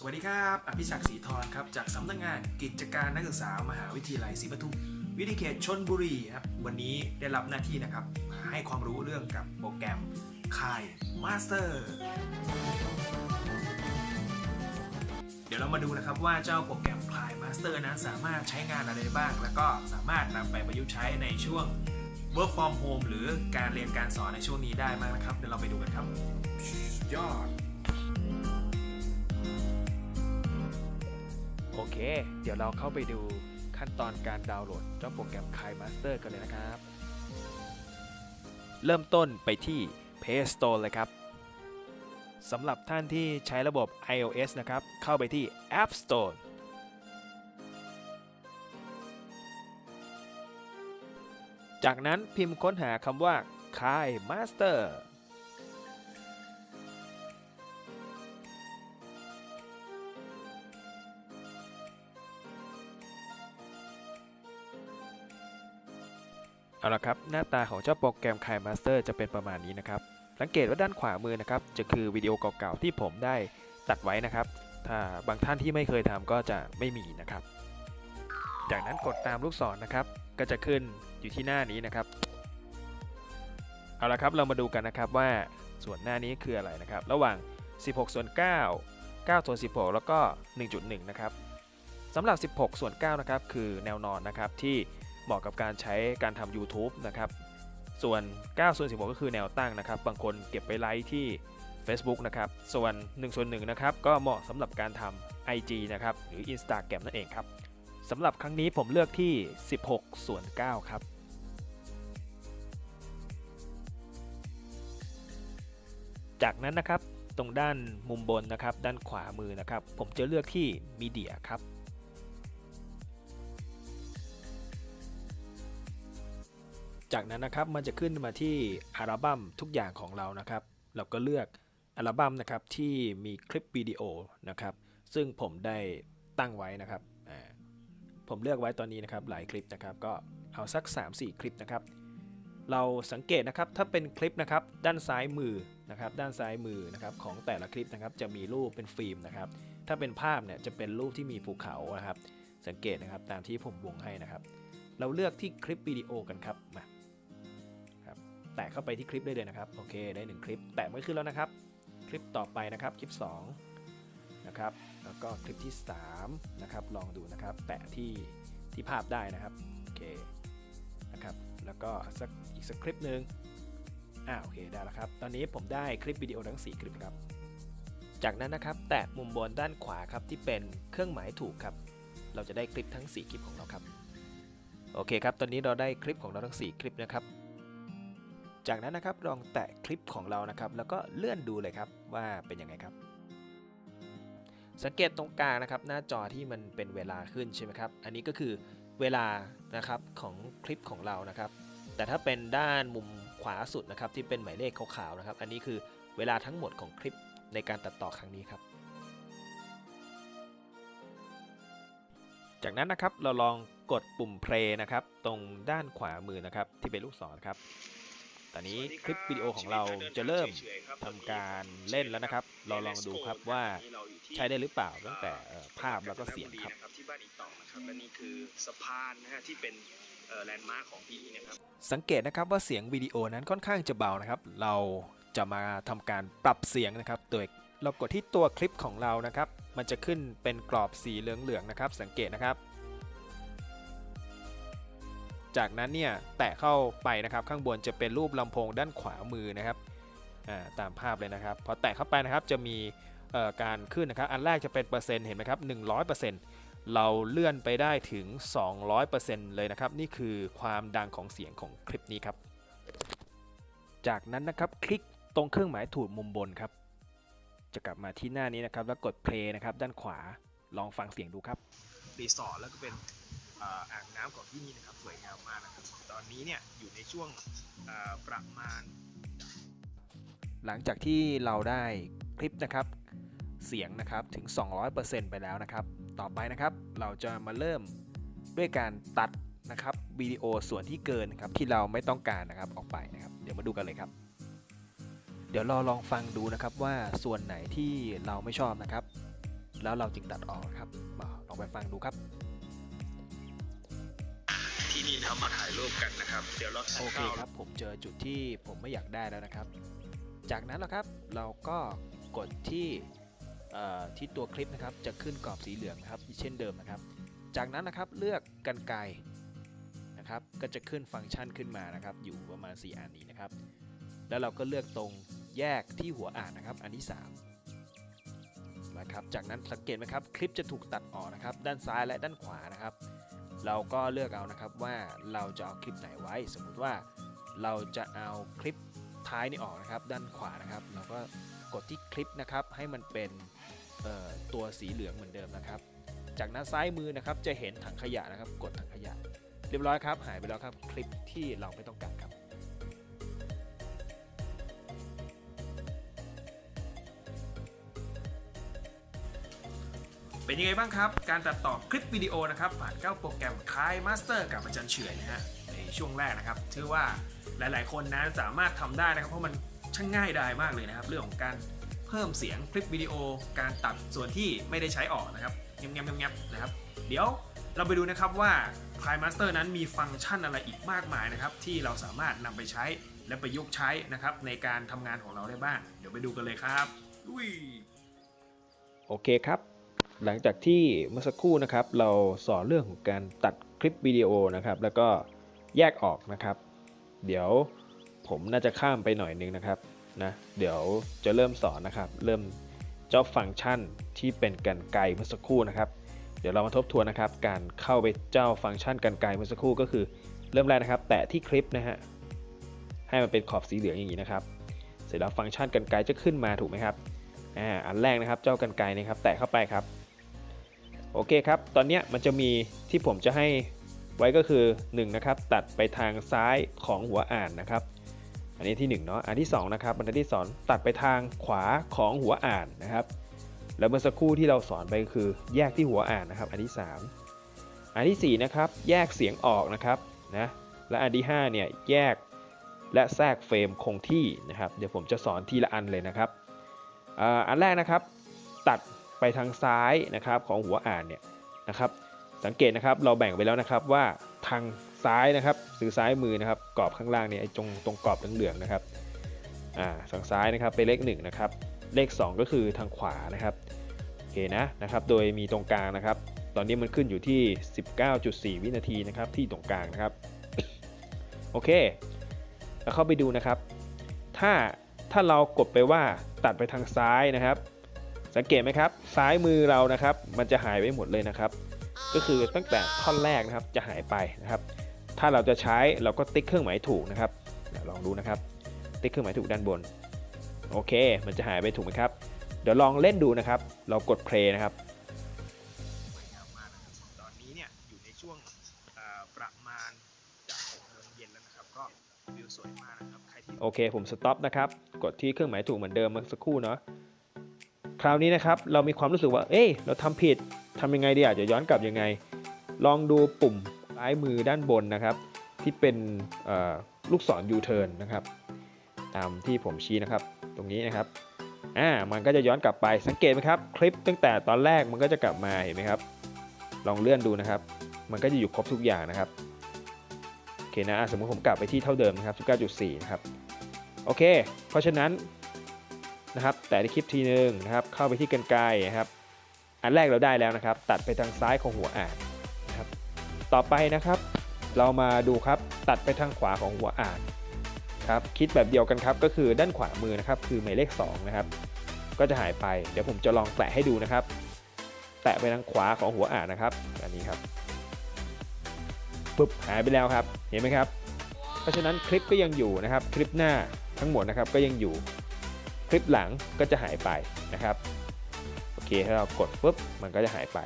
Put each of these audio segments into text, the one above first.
สวัสดีครับ อภิศักดิ์ศรีทรครับ จากสำนักงานกิจการนักศึกษามหาวิทยาลัยศรีปทุม วิทยเขตชนบุรีครับ วันนี้ได้รับหน้าที่นะครับ ให้ความรู้เรื่องกับโปรแกรมคายมาสเตอร์เดี๋ยวเรามาดูนะครับว่าเจ้าโปรแกรมคลายมาสเตอร์นั้นสามารถใช้งานอะไรบ้าง แล้วก็สามารถนำไปประยุกต์ใช้ในช่วง work from home หรือการเรียนการสอนในช่วงนี้ได้มากนะครับ เดี๋ยวเราไปดูกันครับสุดยอด โอเค เดี๋ยวเราเข้าไปดูขั้นตอนการดาวน์โหลดเจ้าโปรแกรม Kai Master กันเลยนะครับ เริ่มต้นไปที่ Play Store เลยครับสำหรับท่านที่ใช้ระบบ iOS นะครับ เข้าไปที่ App Store จากนั้นพิมพ์ค้นหาคำว่า Kai Master เอาละครับ หน้าตาของเจ้าโปรแกรม Kai Master จะเป็นประมาณนี้นะครับ สังเกตว่าด้านขวามือนะครับ จะคือวิดีโอเก่าๆที่ผมได้ตัดไว้นะครับ ถ้าบางท่านที่ไม่เคยทำก็จะไม่มีนะครับ จากนั้นกดตามลูกศรนะครับ ก็จะขึ้นอยู่ที่หน้านี้นะครับ เอาละครับเรามาดูกันนะครับว่าส่วนหน้านี้คืออะไรนะครับ ระหว่าง 16 ส่วน 9 9 ส่วน 16 แล้วก็ 1.1 นะครับสำหรับ 16 ส่วน 9 นะครับ คือแนวนอนนะครับที่ เหมาะกับการใช้การทำ YouTube นะครับ ส่วน 9 ส่วน 16 ก็คือแนวตั้งนะครับ บางคนเก็บไปไลค์ที่ Facebook นะครับ ส่วน1ส่วน1นะครับ ก็เหมาะสำหรับการทำ IG นะครับ หรือ Instagram นั่นเองครับ สำหรับครั้งนี้ผมเลือกที่ 16 ส่วน 9 ครับจากนั้นนะครับตรงด้านมุมบนนะครับ ด้านขวามือนะครับ ผมจะเลือกที่ Media ครับ จากนั้นนะครับมันจะขึ้นมาที่อัลบั้มทุกอย่างของเรานะครับ เราก็เลือกอัลบั้มนะครับที่มีคลิปวิดีโอนะครับ ซึ่งผมได้ตั้งไว้นะครับ ผมเลือกไว้ตอนนี้นะครับหลายคลิปนะครับ ก็เอาสัก 3-4 คลิปนะครับ เราสังเกตนะครับถ้าเป็นคลิปนะครับด้านซ้ายมือนะครับ ด้านซ้ายมือนะครับของแต่ละคลิปนะครับจะมีรูปเป็นฟิล์มนะครับ ถ้าเป็นภาพเนี่ยจะเป็นรูปที่มีภูเขานะครับ สังเกตนะครับตามที่ผมวงให้นะครับ เราเลือกที่คลิปวิดีโอกันครับ แตะเข้าไปที่คลิปได้เลยนะครับโอเคได้ 1 คลิปแตะไม่ขึ้นแล้วนะครับ คลิปต่อไปนะครับคลิป2นะครับแล้วก็คลิปที่3นะครับลองดูนะครับ แตะที่ที่ภาพได้นะครับโอเคนะครับแล้วก็สักอีกสักคลิปหนึ่งอ่าโอเคได้แล้วครับ ตอนนี้ผมได้คลิปวิดีโอทั้ง 4 คลิปครับ จากนั้นนะครับ แตะมุมบนด้านขวาครับที่เป็นเครื่องหมายถูกครับ เราจะได้คลิปทั้ง 4 คลิปของเราครับ โอเคครับ ตอนนี้เราได้คลิปของเราทั้ง 4 คลิปนะครับ จากนั้นนะครับลองแตะคลิปของเรานะครับ แล้วก็เลื่อนดูเลยครับว่าเป็นยังไงครับ สังเกตตรงกลางนะครับ หน้าจอที่มันเป็นเวลาขึ้นใช่ไหมครับ อันนี้ก็คือเวลานะครับของคลิปของเรานะครับ แต่ถ้าเป็นด้านมุมขวาสุดนะครับที่เป็นหมายเลขขาวๆนะครับ อันนี้คือเวลาทั้งหมดของคลิปในการตัดต่อครั้งนี้ครับ จากนั้นนะครับเราลองกดปุ่ม play นะครับ ตรงด้านขวามือนะครับที่เป็นลูกศรครับ ตอนนี้คลิปวิดีโอของเราจะเริ่มทำการเล่นแล้วนะครับ เราลองดูครับว่าใช้ได้หรือเปล่าตั้งแต่เอ่อภาพแล้วก็เสียงครับที่บ้านอีกต่อนะครับและนี่คือสะพานนะฮะที่เป็นแลนด์มาร์คของที่นี่นะครับสังเกตนะครับว่าเสียงวิดีโอนั้นค่อนข้างจะเบานะครับ เราจะมาทำการปรับเสียงนะครับ โดยเรากดที่ตัวคลิปของเรานะครับ มันจะขึ้นเป็นกรอบสีเหลืองๆนะครับ สังเกตนะครับ จากนั้นเนี่ยแตะเข้าไปนะครับข้างบนจะเป็นรูปลำโพงด้านขวามือนะครับาตามภาพเลยนะครับพอแตะเข้าไปนะครับจะมีการขึ้นนะครับอันแรกจะเป็นเปอร์เซ็นต์เห็นไหมครับ100%เราเลื่อนไปได้ถึง 200%เลยนะครับนี่คือความดังของเสียงของคลิปนี้ครับ จากนั้นนะครับคลิกตรงเครื่องหมายถูกมุมบนครับ จะกลับมาที่หน้านี้นะครับแล้วกด play นะครับด้านขวาลองฟังเสียงดูครับรีสอร์ทแล้วก็เป็น อ่างน้ำของที่นี่นะครับสวยงามมากนะครับ ตอนนี้เนี่ยอยู่ในช่วงประมาณ หลังจากที่เราได้คลิปนะครับเสียงนะครับถึง 200%ไปแล้วนะครับ ต่อไปนะครับเราจะมาเริ่มด้วยการตัดนะครับวิดีโอส่วนที่เกินครับที่เราไม่ต้องการนะครับออกไปนะครับ เดี๋ยวมาดูกันเลยครับ เดี๋ยวเราลองฟังดูนะครับว่าส่วนไหนที่เราไม่ชอบนะครับ แล้วเราจึงตัดออกครับมาลองไปฟังดูครับ ที่นี่ทำมาถ่ายรูปกันนะครับ เดี๋ยวเราโอเคครับผมเจอจุดที่ผมไม่อยากได้แล้วนะครับ จากนั้นนะครับเราก็กดที่เอ่อที่ตัวคลิปนะครับจะขึ้นกรอบสีเหลืองนะครับเช่นเดิมนะครับ จากนั้นนะครับเลือกกันไกรนะครับก็จะขึ้นฟังก์ชันขึ้นมานะครับ อยู่ประมาณ 4 อันนี้นะครับ แล้วเราก็เลือกตรงแยกที่หัวอ่านนะครับ อันที่3นะครับจากนั้นสังเกตไหมครับคลิปจะถูกตัดออกนะครับ ด้านซ้ายและด้านขวานะครับ เราก็เลือกเอานะครับว่าเราจะเอาคลิปไหนไว้ สมมุติว่าเราจะเอาคลิปท้ายนี่ออกนะครับ ด้านขวานะครับ เราก็กดที่คลิปนะครับ ให้มันเป็นตัวสีเหลืองเหมือนเดิมนะครับ จากนั้นซ้ายมือนะครับจะเห็นถังขยะนะครับ กดถังขยะ เรียบร้อยครับ หายไปแล้วครับคลิปที่เราไม่ต้องการ เป็นยังไงบ้างครับ การตัดต่อคลิปวิดีโอนะครับผ่านเก้าโปรแกรมคลายมาสเตอร์กับอาจารย์เฉยนะฮะในช่วงแรกนะครับถือว่าหลาย ๆ คนนั้นสามารถทำได้นะครับเพราะมันช่างง่ายดายมากเลยนะครับ เรื่องของการเพิ่มเสียงคลิปวิดีโอ การตัดส่วนที่ไม่ได้ใช้ออกนะครับเงียบๆๆๆนะครับ เดี๋ยวเราไปดูนะครับว่า p r i Master นั้นมีฟังก์ชันอะไรอีกมากมายนะครับ ที่เราสามารถนำไปใช้และประยุกต์ใช้นะครับ ในการทำงานของเราได้บ้าง เดี๋ยวไปดูกันเลยครับลุยโอเคครับ หลังจากที่เมื่อสักครู่นะครับ เราสอนเรื่องของการตัดคลิปวิดีโอนะครับ แล้วก็แยกออกนะครับ เดี๋ยวผมน่าจะข้ามไปหน่อยนึงนะครับนะเดี๋ยวจะเริ่มสอนนะครับ เริ่มเจ้าฟังก์ชันที่เป็นกันไกลเมื่อสักครู่นะครับ เดี๋ยวเรามาทบทวนนะครับ การเข้าไปเจ้าฟังก์ชันกันไกลเมื่อสักครู่ก็คือ เริ่มแรกนะครับ แตะที่คลิปนะฮะให้มันเป็นขอบสีเหลืองอย่างนี้นะครับ เสร็จแล้วฟังก์ชันกันไกลจะขึ้นมาถูกไหมครับอ่าอันแรกนะครับ เจ้ากันไกลนะครับ แตะเข้าไปครับ โอเคครับ ตอนนี้มันจะมีที่ผมจะให้ไว้ก็คือ1นะครับตัดไปทางซ้ายของหัวอ่านนะครับ อันนี้ที่1เนาะอันที่2นะครับบรรทัดที่สองตัดไปทางขวาของหัวอ่านนะครับ แล้วเมื่อสักครู่ที่เราสอนไปคือแยกที่หัวอ่านนะครับ อันที่ 3 อันทีสี่4นะครับแยกเสียงออกนะครับนะและอันที่5เนี่ยแยกและแทรกเฟรมคงที่นะครับ เดี๋ยวผมจะสอนทีละอันเลยนะครับ อันแรกนะครับ ตัด ไปทางซ้ายนะครับของหัวอ่านเนี่ยนะครับสังเกตนะครับเราแบ่งไปแล้วนะครับว่าทางซ้ายนะครับหรือซ้ายมือนะครับกรอบข้างล่างเนี่ยไอ้ตรงตรงกรอบเหลืองๆนะครับอ่าทางซ้ายนะครับเป็นเลข1นะครับเลข 2 ก็คือทางขวานะครับโอเคนะนะครับโดยมีตรงกลางนะครับ ตอนนี้มันขึ้นอยู่ที่ 19.4 วินาทีนะครับที่ตรงกลางนะครับโอเคแล้วเข้าไปดูนะครับ ถ้าถ้าเรากดไปว่าตัดไปทางซ้ายนะครับ สังเกตไหมครับซ้ายมือเรานะครับ มันจะหายไปหมดเลยนะครับ ก็คือตั้งแต่ท่อนแรกนะครับจะหายไปนะครับ ถ้าเราจะใช้เราก็ติ๊กเครื่องหมายถูกนะครับเดี๋ยวลองดูนะครับ ติ๊กเครื่องหมายถูกด้านบน โอเค มันจะหายไปถูกไหมครับ เดี๋ยวลองเล่นดูนะครับ เรากดเพลย์นะครับสวยงามมากนะครับตอนนี้เนี่ยอยู่ในช่วงเอ่อประมาณจาก6โมงเย็นแล้วนะครับ ก็วิวสวยมากนะครับ ใครที่โอเค ผมสต็อปนะครับ กดที่เครื่องหมายถูกเหมือนเดิมเมื่อสักครู่เนาะ คราวนี้นะครับเรามีความรู้สึกว่า เอ้ยเราทำผิดทำยังไงดีอะจะย้อนกลับยังไง ลองดูปุ่มซ้ายมือด้านบนนะครับ ที่เป็นลูกศร U-turn นนะครับ ตามที่ผมชี้นะครับ ตรงนี้นะครับอ่ามันก็จะย้อนกลับไปสังเกตไหมครับคลิปตั้งแต่ตอนแรกมันก็จะกลับมาเห็นไหมครับ ลองเลื่อนดูนะครับ มันก็จะอยู่ครบทุกอย่างนะครับโอเคนะอะสมมติผมกลับไปที่เท่าเดิมนะครับ19.4นะครับโอเค เพราะฉะนั้น นะครับ แต่ในคลิปทีนึงนะครับ เข้าไปที่กันไกลนะครับ อันแรกเราได้แล้วนะครับ ตัดไปทางซ้ายของหัวอ่านนะครับ ต่อไปนะครับ เรามาดูครับตัดไปทางขวาของหัวอ่านครับคิดแบบเดียวกันครับก็คือด้านขวามือนะครับ คือหมายเลข2นะครับ ก็จะหายไป เดี๋ยวผมจะลองแตะให้ดูนะครับ แตะไปทางขวาของหัวอ่านนะครับ อันนี้ครับปุ๊บหายไปแล้วครับ เห็นไหมครับ เพราะฉะนั้นคลิปก็ยังอยู่นะครับ คลิปหน้าทั้งหมดนะครับก็ยังอยู่ คลิปหลังก็จะหายไปนะครับโอเคถ้าเรากดปุ๊บมันก็จะหายไป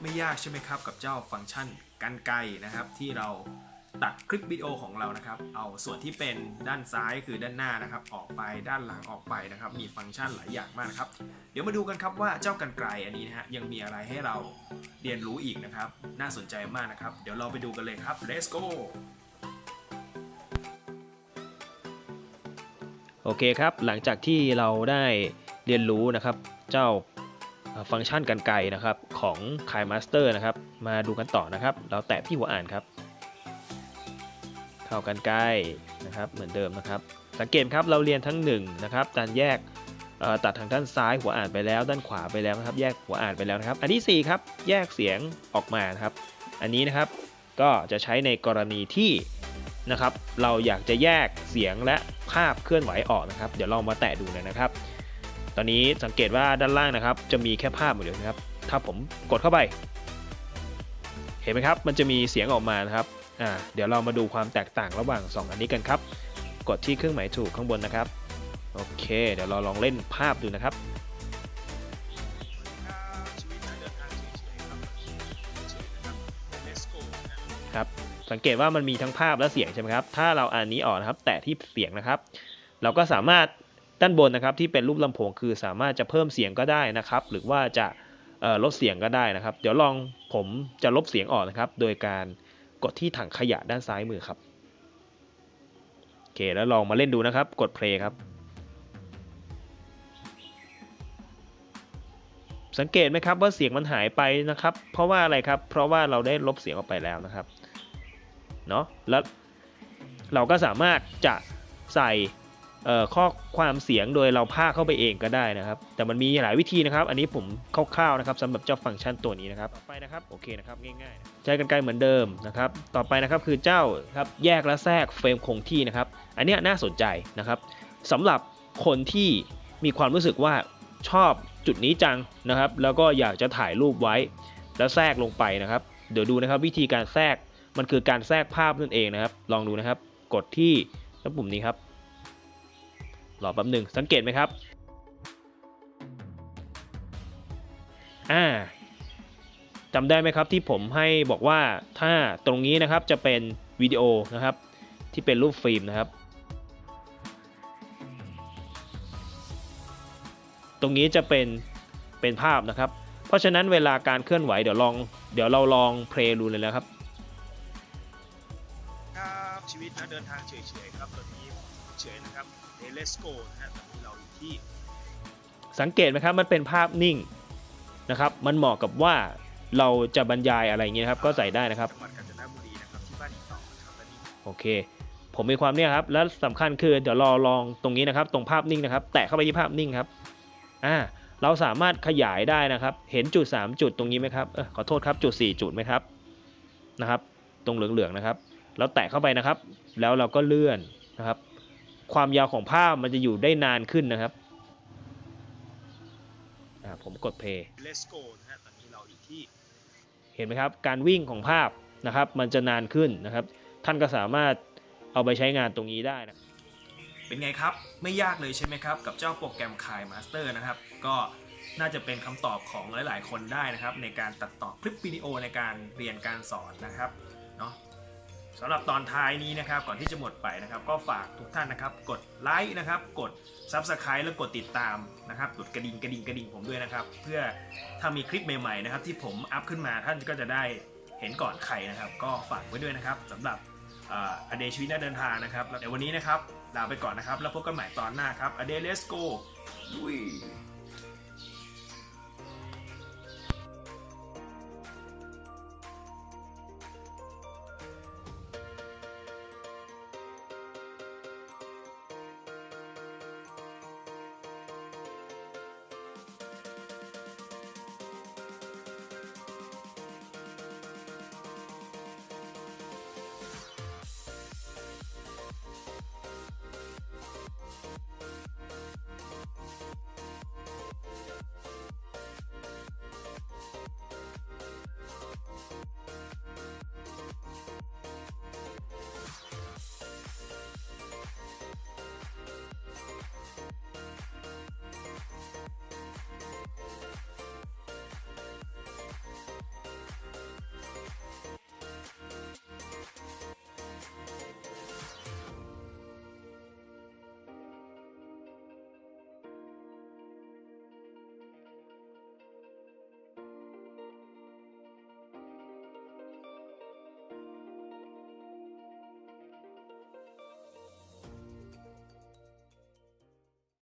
ไม่ยากใช่ไหมครับกับเจ้าฟังก์ชันกันไกนะครับ ที่เราตัดคลิปวิดีโอของเรานะครับ เอาส่วนที่เป็นด้านซ้ายคือด้านหน้านะครับ ออกไปด้านหลังออกไปนะครับ มีฟังก์ชันหลายอย่างมากนะครับ เดี๋ยวมาดูกันครับว่าเจ้ากันไกลอันนี้นะฮะยังมีอะไรให้เราเรียนรู้อีกนะครับ น่าสนใจมากนะครับ เดี๋ยวเราไปดูกันเลยครับ let's go โอเคครับ หลังจากที่เราได้เรียนรู้นะครับ เจ้าฟังก์ชันกันไกนะครับของ k i Master นะครับ มาดูกันต่อนะครับ เราแตะที่หัวอ่านครับ เข้ากันไกนะครับ เหมือนเดิมนะครับ สังเกตครับเราเรียนทั้ง1นะครับการแยกตัดทางด้านซ้ายหัวอ่านไปแล้ว ด้านขวาไปแล้วนะครับ แยกหัวอ่านไปแล้วนะครับ อันที่4ครับแยกเสียงออกมานะครับ อันนี้นะครับก็จะใช้ในกรณีที่ นะครับ เราอยากจะแยกเสียงและภาพเคลื่อนไหวออกนะครับ เดี๋ยวลองมาแตะดูเลยนะครับ ตอนนี้สังเกตว่าด้านล่างนะครับ จะมีแค่ภาพหมดเลยนะครับ ถ้าผมกดเข้าไป เห็นไหมครับ มันจะมีเสียงออกมานะครับอ่าเดี๋ยวเรามาดูความแตกต่างระหว่าง 2 อันนี้กันครับ กดที่เครื่องหมายถูกข้างบนนะครับ โอเค เดี๋ยวเราลองเล่นภาพดูนะครับ สังเกตว่ามันมีทั้งภาพและเสียงใช่ไหมครับ ถ้าเราอ่านนี้ออกนะครับ แตะที่เสียงนะครับ เราก็สามารถด้านบนนะครับที่เป็นรูปลำโพงคือสามารถจะเพิ่มเสียงก็ได้นะครับ หรือว่าจะลดเสียงก็ได้นะครับ เดี๋ยวลองผมจะลบเสียงออกนะครับ โดยการกดที่ถังขยะด้านซ้ายมือครับโอเคแล้วลองมาเล่นดูนะครับ กด play ครับ สังเกตไหมครับว่าเสียงมันหายไปนะครับ เพราะว่าอะไรครับ เพราะว่าเราได้ลบเสียงออกไปแล้วนะครับ เนาะแล้วเราก็สามารถจะใส่ข้อความเสียงโดยเราพากเข้าไปเองก็ได้นะครับ แต่มันมีหลายวิธีนะครับ อันนี้ผมคร่าวๆนะครับสำหรับเจ้าฟังก์ชันตัวนี้นะครับ ต่อไปนะครับโอเคนะครับง่ายๆใช้กันไกลเหมือนเดิมนะครับ ต่อไปนะครับคือเจ้าครับแยกและแทรกเฟรมคงที่นะครับ อันนี้น่าสนใจนะครับสำหรับคนที่มีความรู้สึกว่าชอบจุดนี้จังนะครับ แล้วก็อยากจะถ่ายรูปไว้แล้วแทรกลงไปนะครับ เดี๋ยวดูนะครับวิธีการแทรก มันคือการแทรกภาพนั่นเองนะครับ ลองดูนะครับ กดที่แล้วปุ่มนี้ครับรอแป๊บหนึ่งสังเกตไหมครับอ่าจำได้ไหมครับที่ผมให้บอกว่าถ้าตรงนี้นะครับจะเป็นวิดีโอนะครับ ที่เป็นรูปฟิล์มนะครับ ตรงนี้จะเป็นเป็นภาพนะครับ เพราะฉะนั้นเวลาการเคลื่อนไหวเดี๋ยวลองเดี๋ยวเราลองเพลย์ดูเลยนะครับ ครับชีวิตนักเดินทางเฉยๆครับตอนนี้เฉยๆนะครับ Let's go นะฮะตอนนี้เราอยู่ที่ สังเกตไหมครับมันเป็นภาพนิ่งนะครับ มันเหมาะกับว่าเราจะบรรยายอะไรอย่างเงี้ยนะครับก็ใส่ได้นะครับจังหวัดกาญจนบุรีนะครับที่บ้านอีต่อนะครับและนี่โอเค ผมมีความเนี่ยครับแล้วสำคัญคือเดี๋ยวรอลองตรงนี้นะครับ ตรงภาพนิ่งนะครับ แตะเข้าไปที่ภาพนิ่งครับอ่าเราสามารถขยายได้นะครับ เห็นจุด 3 จุดตรงนี้ไหมครับเออขอโทษครับจุด 4 จุดไหมครับนะครับ ตรงเหลืองๆนะครับ เราแตะเข้าไปนะครับ แล้วเราก็เลื่อนนะครับ ความยาวของภาพมันจะอยู่ได้นานขึ้นนะครับอ่าผมกดเพย์ Let's go นะฮะตอนนี้เราอยู่ที่ เห็นไหมครับ การวิ่งของภาพนะครับ มันจะนานขึ้นนะครับ ท่านก็สามารถเอาไปใช้งานตรงนี้ได้นะ เป็นไงครับ ไม่ยากเลยใช่ไหมครับ กับเจ้าโปรแกรม k ายมาสเตอร์นะครับ ก็น่าจะเป็นคำตอบของหลาย ๆ คนได้นะครับ ในการตัดต่อคลิปวิดีโอในการเรียนการสอนนะครับ เนาะ สำหรับตอนท้ายนี้นะครับก่อนที่จะหมดไปนะครับ ก็ฝากทุกท่านนะครับ กดไลค์นะครับ กด Subscribe แล้วกดติดตามนะครับกดกระดิ่งกระดิ่งกระดิ่งผมด้วยนะครับ เพื่อถ้ามีคลิปใหม่ๆนะครับ ที่ผมอัพขึ้นมาท่านก็จะได้เห็นก่อนใครนะครับ ก็ฝากไว้ด้วยนะครับสำหรับอเดชีวิตนักเดินทางนะครับเดี๋ยววันนี้นะครับลาไปก่อนนะครับ แล้วพบกันใหม่ตอนหน้าครับอเดเลสโกลุย